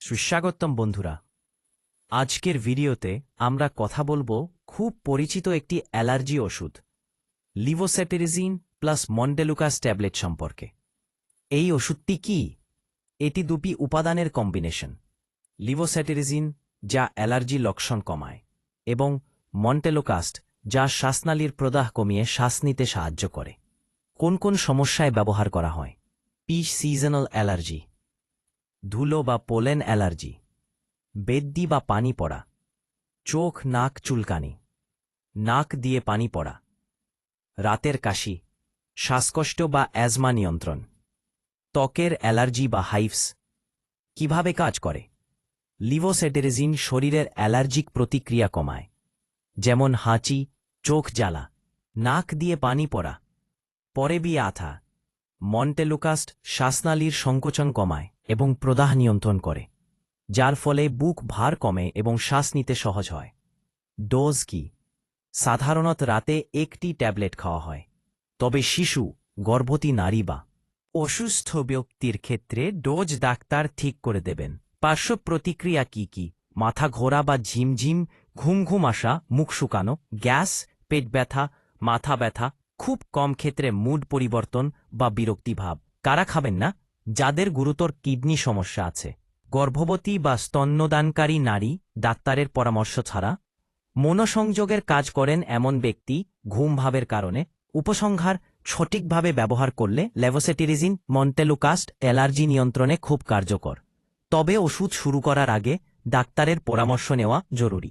সুস্বাগতম বন্ধুরা। আজকের ভিডিওতে আমরা কথা বলব খুব পরিচিত একটি অ্যালার্জি ওষুধ, লিভোসেটেরিজিন প্লাস মন্ডেলুকাস ট্যাবলেট সম্পর্কে। এই ওষুধটি কি? এটি দুটি উপাদানের কম্বিনেশন, লিভোসেটেরিজিন যা অ্যালার্জি লক্ষণ কমায় এবং মন্টেলোকাস্ট যা শ্বাসনালীর প্রদাহ কমিয়ে শ্বাস নিতে সাহায্য করে। কোন কোন সমস্যায় ব্যবহার করা হয়? পি সিজনাল অ্যালার্জি ধুলো বা পোলেন অ্যালার্জি, বেদ্যি বা পানি পড়া, চোখ নাক চুলকানি, নাক দিয়ে পানি পড়া, রাতের কাশি, শ্বাসকষ্ট বা অ্যাজমা নিয়ন্ত্রণ, ত্বকের অ্যালার্জি বা হাইভস, কীভাবে কাজ করে? লিভোসেটেরিজিন শরীরের অ্যালার্জিক প্রতিক্রিয়া কমায়, যেমন হাঁচি, চোখ জ্বালা, নাক দিয়ে পানি পড়া, পরে বিয়ে আথা মন্টেলুকাস্ট শ্বাসনালীর সংকোচন কমায় এবং প্রদাহ নিয়ন্ত্রণ করে, যার ফলে বুক ভার কমে এবং শ্বাস নিতে সহজ হয়। ডোজ কি? সাধারণত রাতে একটি ট্যাবলেট খাওয়া হয়, তবে শিশু, গর্ভবতী নারী বা অসুস্থ ব্যক্তির ক্ষেত্রে ডোজ ডাক্তার ঠিক করে দেবেন। পার্শ্ব প্রতিক্রিয়া কি কি? মাথা ঘোরা বা ঝিমঝিম ঘুম ঘুম আসা, মুখ শুকানো, গ্যাস, পেট ব্যথা, মাথা ব্যথা খুব কম ক্ষেত্রে মুড পরিবর্তন বা বিরক্তিভাব। কারা খাবেন না? যাদের গুরুতর কিডনি সমস্যা আছে। গর্ভবতী বা স্তন্যদানকারী নারী, ডাক্তারের পরামর্শ ছাড়া। মনোসংযোগের কাজ করেন এমন ব্যক্তি ঘুম ভাবের কারণে। উপসংহার সঠিকভাবে ব্যবহার করলে লেভোসেটিরিজিন, মন্টেলুকাস্ট, অ্যালার্জি নিয়ন্ত্রণে খুব কার্যকর। তবে ওষুধ শুরু করার আগে ডাক্তারের পরামর্শ নেওয়া জরুরি।